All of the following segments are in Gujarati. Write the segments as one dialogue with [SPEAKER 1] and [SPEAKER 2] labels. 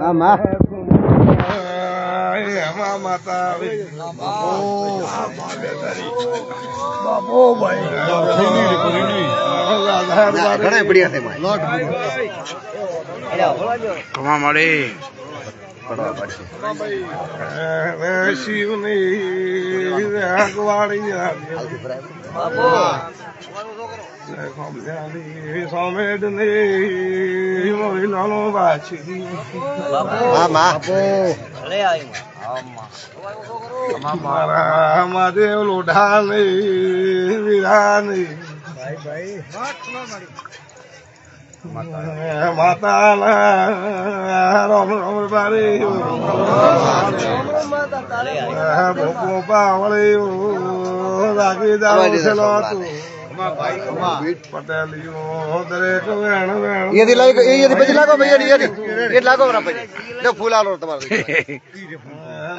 [SPEAKER 1] આમાં
[SPEAKER 2] એમાં માતા બાપો ભાઈ
[SPEAKER 1] ઘણા બઢિયા છે
[SPEAKER 3] કમા મળી.
[SPEAKER 2] શિવની આગવાળી સોમેડની મહિલાનો વાછી
[SPEAKER 1] હા માં
[SPEAKER 2] મારા મહાદેવ લોઢાની વીરાની માતાના રામ રામ બારી ભોપો પાવળી રાગી દારૂ છેલો તું પટેલીઓ દરેક વેણ વેણ
[SPEAKER 1] અહીંયાથી લાગો અહીંયાથી પછી લાગો ભાઈ અહીંયાથી એ લાગો બરાબર લે ફૂલ આલો તમારે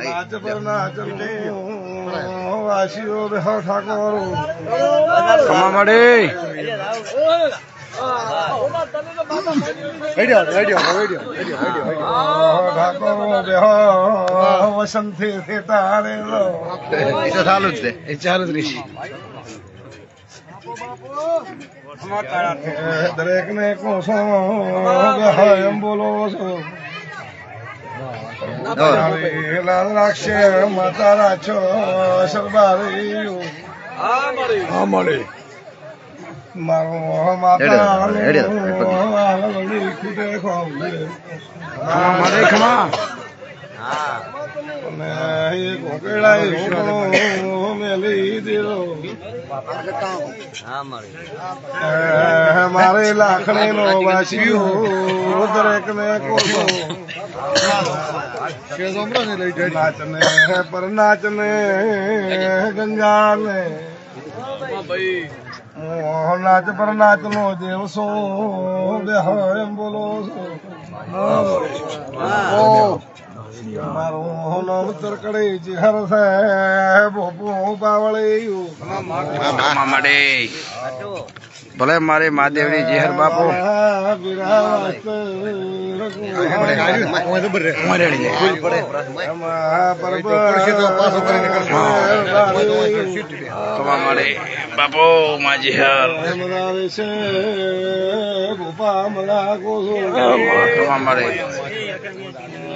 [SPEAKER 2] નાચ પર નાચ વાસીઓ ઠાકોર
[SPEAKER 3] કમા મળી
[SPEAKER 2] દરેક ને કોસો બોલો લાલ રાખશે માતા રાછો સરબારી
[SPEAKER 3] હા મળી.
[SPEAKER 2] મારો લાખણી નો વાસ્યો દરેક ને કોસો નાચને પર નાચને ગંગાને મોહ નાચ પર નાચ નો દેવ સો બેહો એમ બોલો મારું નામ તરકડી ચિહર છે બોપો પાવળી
[SPEAKER 3] કમા મળી ભલે મારે મહાદેવની જીહર બાપુ. બાપુ માં જીહર
[SPEAKER 2] ભૂપા
[SPEAKER 3] મળી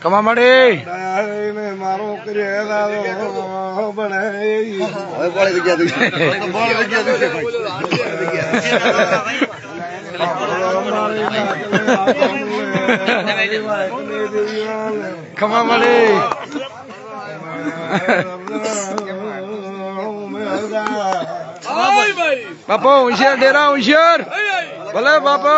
[SPEAKER 3] કમા મળી
[SPEAKER 2] મારો કર્યો દાદો બનાવી
[SPEAKER 1] હવે કોળી જગ્યા દઉં કોળી જગ્યા દઉં
[SPEAKER 3] કમા મળી બાપુ. હોશિયાર ડેરા હોશિયાર. ભલે બાપો.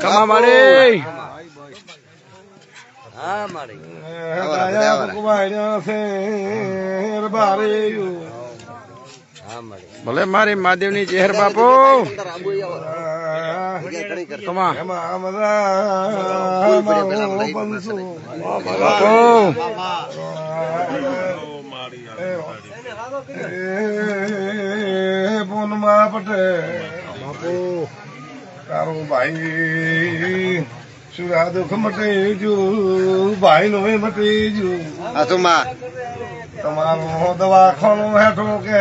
[SPEAKER 3] કમા મળી ભલે મારી મહાદેવની ચહેર બાપુ.
[SPEAKER 2] પૂનમાં પટેલ તારું ભાઈ સુરા દુઃખ મટી જુ ભાઈ નો મટી જુ
[SPEAKER 1] હા તો માં
[SPEAKER 2] તમારું દવાખાનું હેઠું કે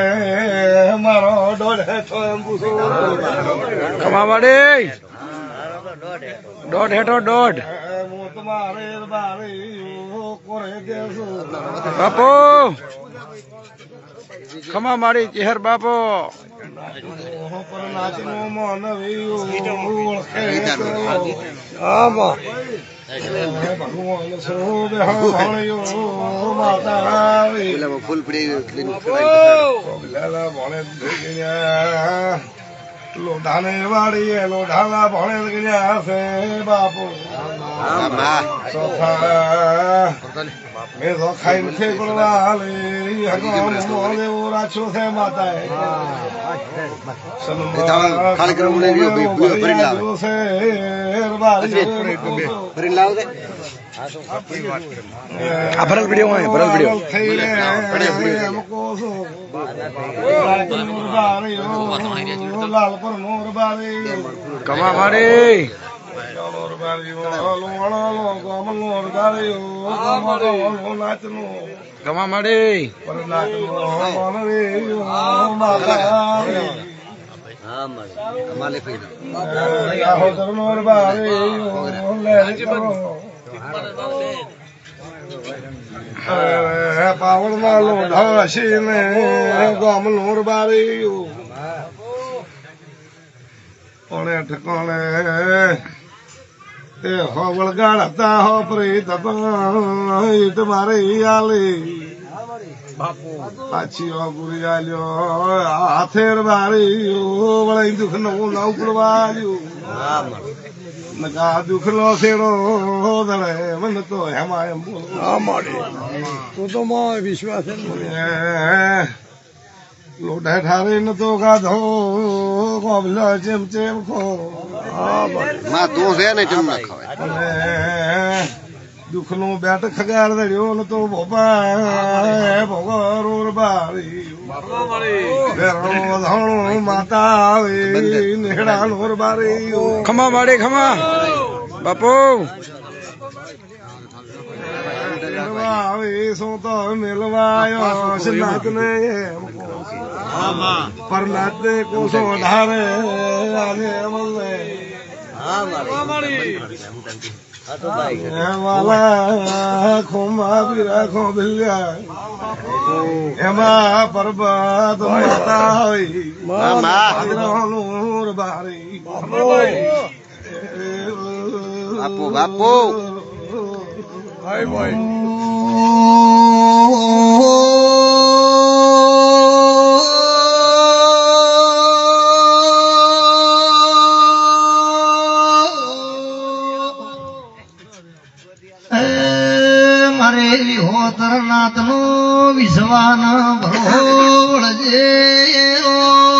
[SPEAKER 2] મારો દોઢ હેઠો એમ પૂછો.
[SPEAKER 3] કમા મળી દોઢ હેઠો દોઢ.
[SPEAKER 2] હું તમારે બારે કોરે દેશું.
[SPEAKER 3] બાપુ. ખમા મારી ચેહર બાપો.
[SPEAKER 2] નાચનું મન ઓળખે
[SPEAKER 3] આમાં.
[SPEAKER 2] Hola, fue
[SPEAKER 1] el previo del
[SPEAKER 2] clínico. Hola, la moneda. લોઢાને વાળીએ લોઢાના ભણે ગયા છે બાપુ. મેં તો હગવાન છે માતાએ.
[SPEAKER 1] ખાલી કરીને
[SPEAKER 3] આ ભરલ પીડ્યો હોય ભરલ
[SPEAKER 2] બારી
[SPEAKER 3] કમા મારી કમા મારે
[SPEAKER 1] કમાલે
[SPEAKER 2] પાવળમાં લોઢા શીને ગોમ નોર બારી ઓણે ઠકોણે એ હો વળગાડ હતા હો પ્રીત ઈટ મારે. આલી પાછી હો ગુરી આલ્યો હાથેર મારી વળી દુખ નવું નવું
[SPEAKER 1] હા મળે
[SPEAKER 2] નકા દુખલો શેડો દળે મને તો હેમાં એમ બોલો.
[SPEAKER 3] આ મારી તો તો માં વિશ્વાસ.
[SPEAKER 2] લોઢા ઠારે ન તો ગાધો કોબલો ચેમ ચેમ ખો.
[SPEAKER 3] આ મારી
[SPEAKER 1] માં તો છે ને ચમ ના ખાવે
[SPEAKER 2] અને દુઃખ બેટ ખગાર દળ્યો ન તો ભોપા ભોગો રોર બારી માતા આવી નેહડા નોર બારી.
[SPEAKER 3] ખમા મારી ખમા. બાપુ.
[SPEAKER 2] આવી શું તો મેલવાયો? શનાત ને પર નાત ને કોસો ઢારે આને મલે
[SPEAKER 1] હા મળે
[SPEAKER 2] એમાં પર્વત માતા હોય. બારી.
[SPEAKER 1] બાપુ, બાપુ.
[SPEAKER 3] ભાઈ. ભાઈ
[SPEAKER 4] મારે વિહોતર નાથ નો વિશ્વાન ભરોળજે
[SPEAKER 2] એમાં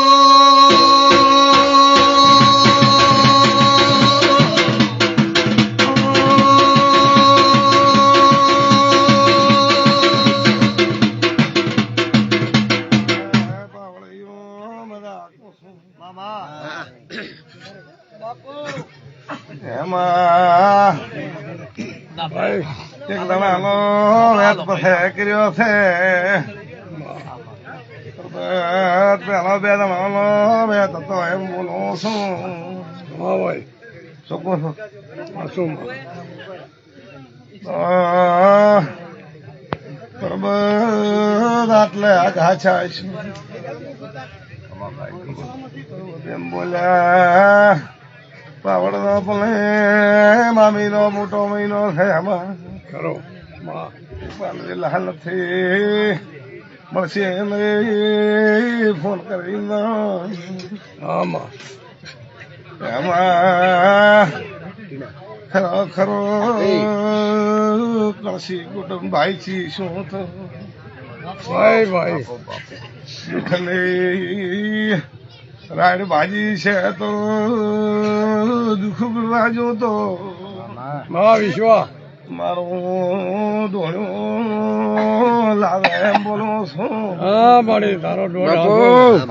[SPEAKER 2] કર્યો છે. પેલો બે દણાનો બે તો એમ બોલું છું
[SPEAKER 3] હા ભાઈ,
[SPEAKER 2] શું? બરાબર આટલે આઘા છે એમ બોલ્યા પાવડ નો મામીનો, મોટો મહિનો છે આમાં
[SPEAKER 3] ખરો, માં.
[SPEAKER 2] પાલવી લાલ નથી મળશે નહીં. ફોન કરીને
[SPEAKER 3] આમાં.
[SPEAKER 2] એમાં ખરો ખરો કળશી કુટુંબ ભાઈ છી શું તો
[SPEAKER 3] ભાઈ ભાઈ.
[SPEAKER 2] દુઃખની રાડ ભાજી છે તો દુઃખ રાજો તો.
[SPEAKER 3] માં વિશ્વા
[SPEAKER 2] મારું ડોળ્યું લાવે એમ બોલો છું
[SPEAKER 3] હા મારી તારો ડોળા
[SPEAKER 1] બાપુ.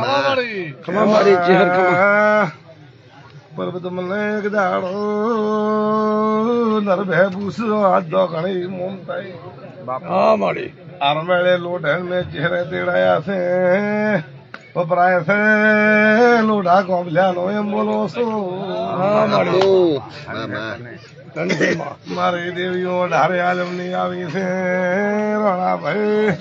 [SPEAKER 3] ખમા મારી ચહેર ખમા
[SPEAKER 2] પર્વત મને એક દાડો નરભે પૂછો હાથ દો ઘણી મોમ થાય
[SPEAKER 3] હા મારી
[SPEAKER 2] આરમેળે લોઢ ને ચહેરે તેડાયા છે વપરાય છે લોઢા કોબલ્યાનો એમ બોલો
[SPEAKER 1] મા
[SPEAKER 2] મારી. દેવીઓ ઢારે આલમની આવી છે રણાભાઈ.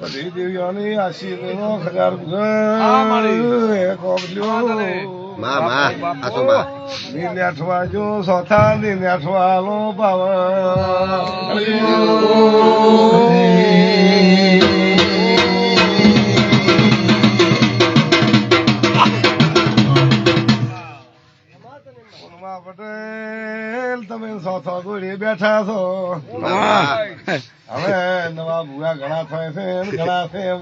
[SPEAKER 2] બધી દેવીઓની આશીર્વાદનો ખગાર કોબલ્યો
[SPEAKER 1] મા મા આ તો મા.
[SPEAKER 2] નીને અઠવા જો સોથા નીને અઠવા લો પટેલ તમે સોથો દોડી બેઠા છો? હવે નવા ભૂગા ઘણા થાય છે એમ ઘણા છે એમ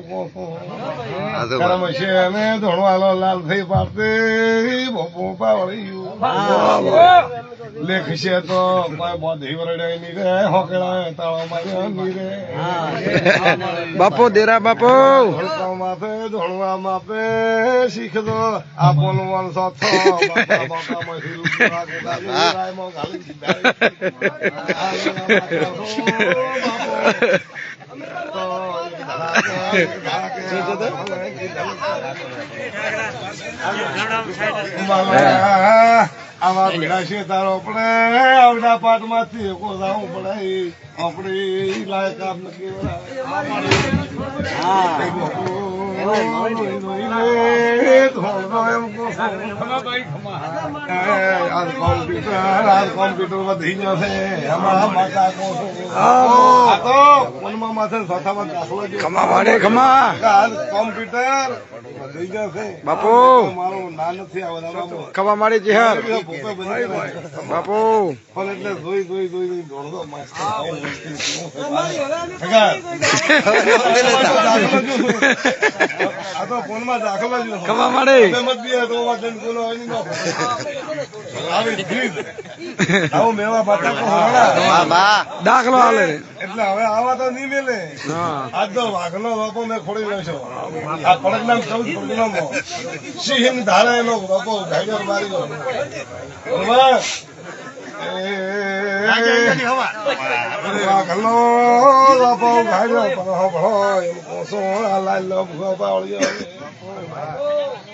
[SPEAKER 2] કર્મ છે. અમે ધોણવાલો લાલ થઈ પાડતે ભોપો પાવળ્યું. લેખ છે તો કોઈ બોધી વરડે ની રે હોકડા તાળો માર્યો ની રે આવા ભેડા છે તારો આપણે આવડા પાટમાંથી કોዛવું પડે આપણે લાયક આપ નક્કી કોમ્પ્યુટર વધી જશે
[SPEAKER 3] બાપુ.
[SPEAKER 2] મારું ના નથી
[SPEAKER 3] ખમા માડે જેહર. બાપુ.
[SPEAKER 2] એટલે જોઈ જોઈ જોઈ જોઈ માસ્ટર તો ફોનમાં દાખલો
[SPEAKER 3] હાલે
[SPEAKER 2] એટલે હવે આવા તો નહીં મેલે. આજ તો વાઘનો લોકો મેં ખોડી છો આ પડગનામ નામ સૌ સિંહ ધારે એનો લોકો ગાઈડર મારી બરોબર?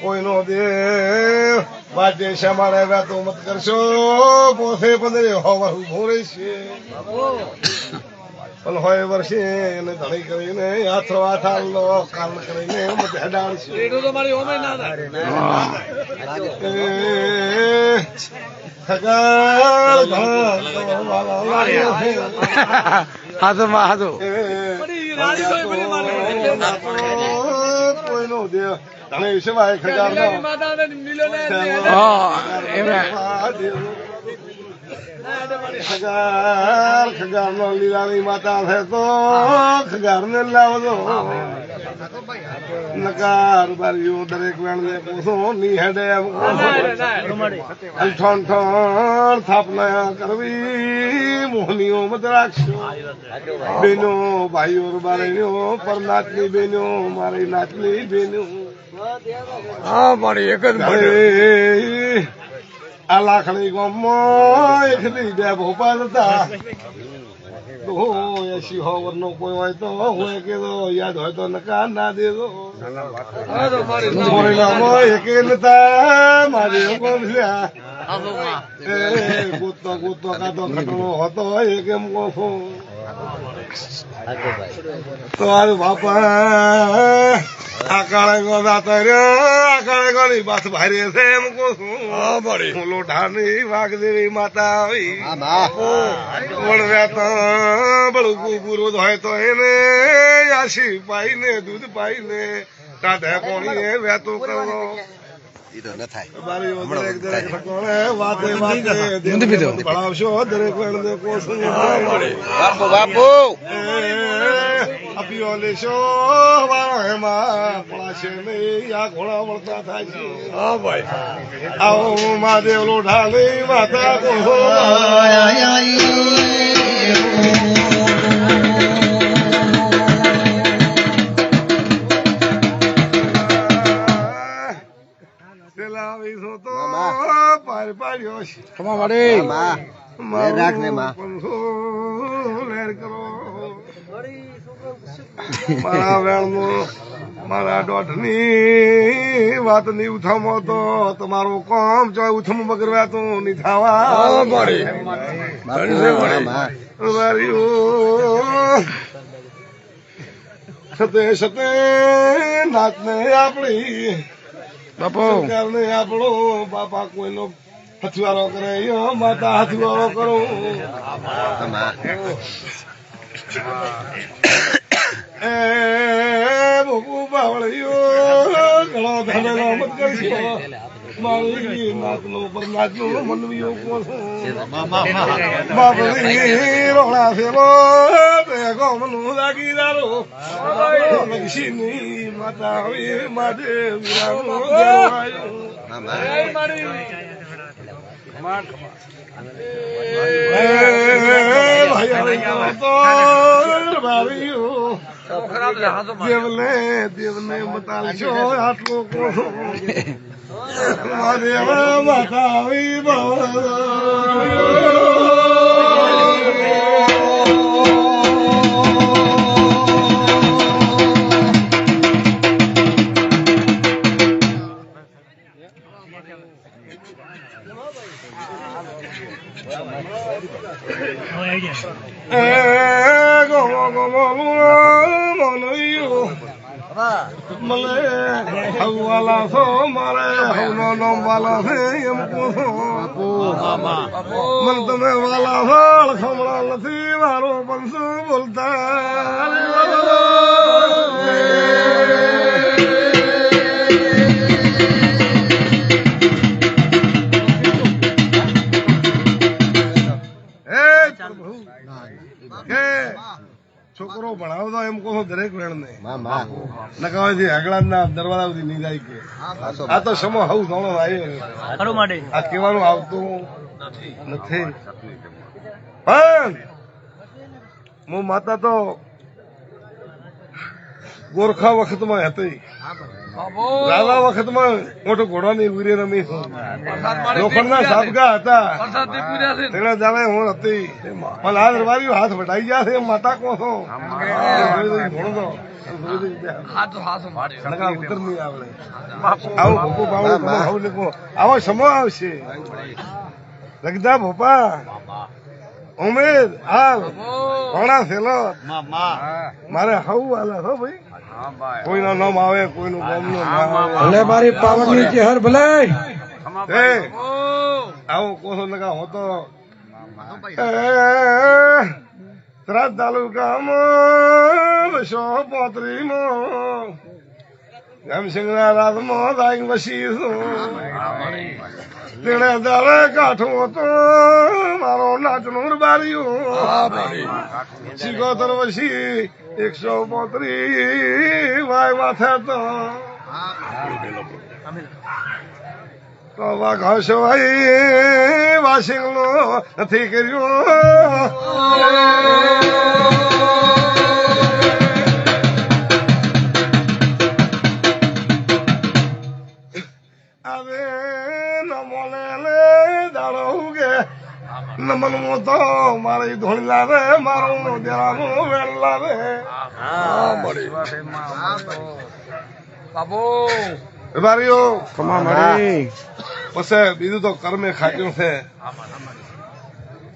[SPEAKER 2] કોઈનો દેવ વાટે શમાડે વાતો મત કરશો પોસે પંદરે હોવા. ઊભો રહેશે હોય વર્ષે એને ધણી કરીને હાથો હાથ લો કામ કરીને છે.
[SPEAKER 3] હાથો માં હાથો.
[SPEAKER 2] એ કોઈનો દેવ ધણી સિવાય ખજાનો
[SPEAKER 3] હા એમને
[SPEAKER 2] ખગાર ખગાર નો લીલાની માતા છે તો ખગાર ને લાવજો. નકાર બારીઓ દરેક વેણ ને પૂછો ની હેડે ઠણ ઠણ થાપના કરવી મોહનીઓ મત રાખશો. બેનો ભાઈઓ બારેનો પર નાચની બેનો મારી નાચની બેનો.
[SPEAKER 3] હા મારી એક જ
[SPEAKER 2] ગામમાં એકલી બે ભોપા હતા તો. એસી હોવર નો કોઈ હોય તો હોય કે તો યાદ હોય તો નકાર ના દેજો મારે કોમ લ્યા. એ ગોતો ગોતો કાતો ખટલો હતો એક એમ કહો છું તો આજ બાપા આ કાળે ગોદા તર્યા આ કાળે ગોની બાત ભારે છે એમ કહું છું.
[SPEAKER 3] હા મારી
[SPEAKER 2] હું લોઢાની વાઘદેવી માતા આવી. વળવ્યા તો બળુકુ ગુરુ હોય તો એને આશી પાઈને દૂધ પાઈને તાધે કોણીએ વેતું કરો.
[SPEAKER 1] ઈ તો ન થાય.
[SPEAKER 2] ભણાવશો દરેક
[SPEAKER 1] બાપુ બાપુ
[SPEAKER 2] અપીઓ લેશો એમાં પડાશે નહીં આ ઘોડા વળતા થાય છે
[SPEAKER 3] હા ભાઈ
[SPEAKER 2] આવો મહાદેવ લોઢાલી માતા પાર પાડ્યો છે.
[SPEAKER 3] ખમા વાડે
[SPEAKER 1] મા. રાખ ને માં.
[SPEAKER 2] લેર કરો. મારા વેણનો મારા દોઢની વાતની ઉઠામો તો તમારો કામ જો ઉઠમ બગરવા તો નહીં થવા. વાર્યું. સતે સતે નાચને આપણી.
[SPEAKER 3] બાપો.
[SPEAKER 2] આપણો બાપા કોઈનો હથવારો કરે યો માતા હથવારો કરો. એ બહુ બાવળિયો ઘણો ધને મત કરશો. મારી નાચનો પર નાચનો મનવીઓ બાપડી રોણા સેલો તે ગોમનું લાગી દારો. લક્ષીની માતા વિરાનો દેવાયો દેવને દેવને બતાલશો આટલો માતા આવી એ ગોમો ગોમો મનૈયો મલે હવાલા છો મારે હવનો નો વાલા છે એમ પૂછો મન તમે વાલા વાળ છોકરો ભણાવતો એમ કહો દરેક વેણ ને નકાવાથી આગળ ના દરવાજા સુધી નહીં જાય કે. આ તો સમો હવ ધોણો આવ્યો આ કહેવાનું આવતું નથી. પણ હું માતા તો ગોરખા વખતમાં હતી. રાજા વખતમાં મોટો ઘોડાની વીરે રમી લોખંડના સાબકા હતા. તેના જાણે હું હતી. પણ આ દરબારીઓ હાથ વટાઈ ગયા છે માતા કો છો ઘોડો આવું. સમો આવશે. લગતા ભોપા ઉમેર હાલ. ઘોડા થેલો મારે હવું હાલે હો ભાઈ. કોઈનો નામ આવે કોઈનું ગામનું નામ આવે.
[SPEAKER 3] ભલે મારી પાવનની ચહેર ભલે.
[SPEAKER 2] આવું કોસો લગા હોતો ત્રાસ તાલુકામાં બસો પોત્રીમાં જમસિંગના રાતમાં દાઈ વસી તેણે દાડે કાઠું હતો. મારો નાચનું બાર્યું સિકોતર વસી એકસો પોત્રી વાય માથે તો. તો વાઘ ભાઈ વાસિંગનો નથી કર્યું. નમન મોતો મારે ધોળી લાવે મારું દેરાનું વેણ લાવે. બારીઓ.
[SPEAKER 3] ખમા મળી.
[SPEAKER 2] પછી બીજું તો કર્મે ખાટ્યું છે.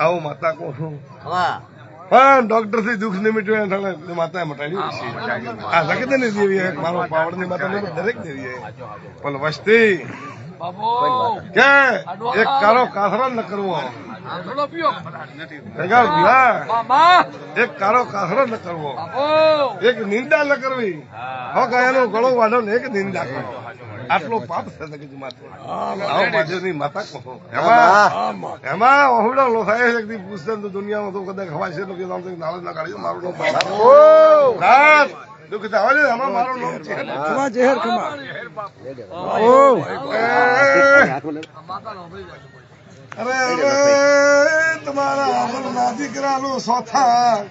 [SPEAKER 2] આવું માતા કહું છું. પણ ડોક્ટરથી દુઃખ નહીં મીટ્યું એટલે માતા મટાડ્યું આ સખત ને દેવી મારો પાવડની માતા દરેક દેવી પણ વસ્તી. કે એક કારો કાસરો ન કરવો. એક કારો કાસરો ન કરવો. એક નિંદા ન કરવી. હો. ગાયનો ગળો વાળો ને એક નિંદા કરો. આટલો પાપ છે જગત માથે. માતા કહો. એમાં એમાં ઓહડો લોથાય છે કે પૂછતે તો દુનિયામાં તો કદાચ ખવાય છે તો કે નામ તો નાળ ના કાઢી મારું નામ દુઃખ તો આવે આમાં મારું નામ છે.
[SPEAKER 3] ખમા ચહેર ખમા
[SPEAKER 2] અરે અરે તમારા અમરના દીકરાનું સોથા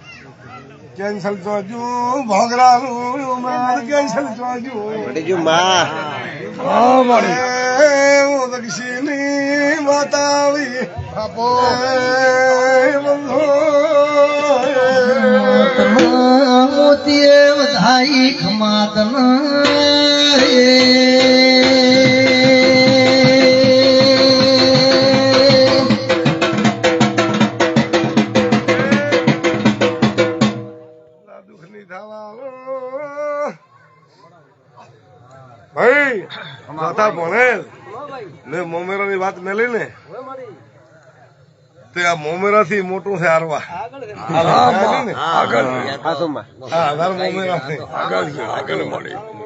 [SPEAKER 2] કેન્સલ જોજો ભોગરાનું માર કેન્સલ જોજો
[SPEAKER 3] હા મળી
[SPEAKER 2] એ દક્ષિણી માતા આવી બંધો
[SPEAKER 4] સતીએ વધાઈ ખમાતન
[SPEAKER 2] આ તે આ મોમેરા થી મોટું છે આરવા હજાર મોમેરા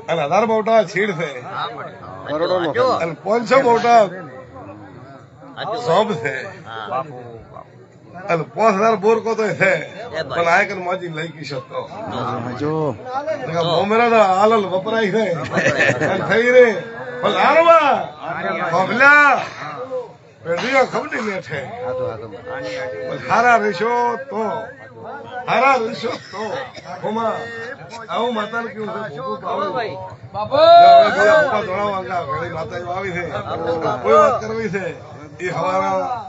[SPEAKER 2] અને હજાર મોટા છીડ છે.
[SPEAKER 1] પાંચ છ
[SPEAKER 2] અને પાંચસો મોટા સોબ છે. અને પાંચ હજાર બોર કો તો છે. પણ આ કર માજી લઈ ગઈ શકતો
[SPEAKER 1] જો.
[SPEAKER 2] મોમેરા ના આલલ વપરાય છે. થઈ રે. પણ આરવા બબલા ને
[SPEAKER 1] હા તો
[SPEAKER 2] પણ હારા રહેશો તો. હારા રહેશો તો. હોમા આવું માતાને કેવું છે? ભૂખું પાવડું. હવે બીજા પપ્પા ધોળા વાંગા ઘણી માતાઓ આવી છે. કોઈ વાત કરવી છે? એ હવાના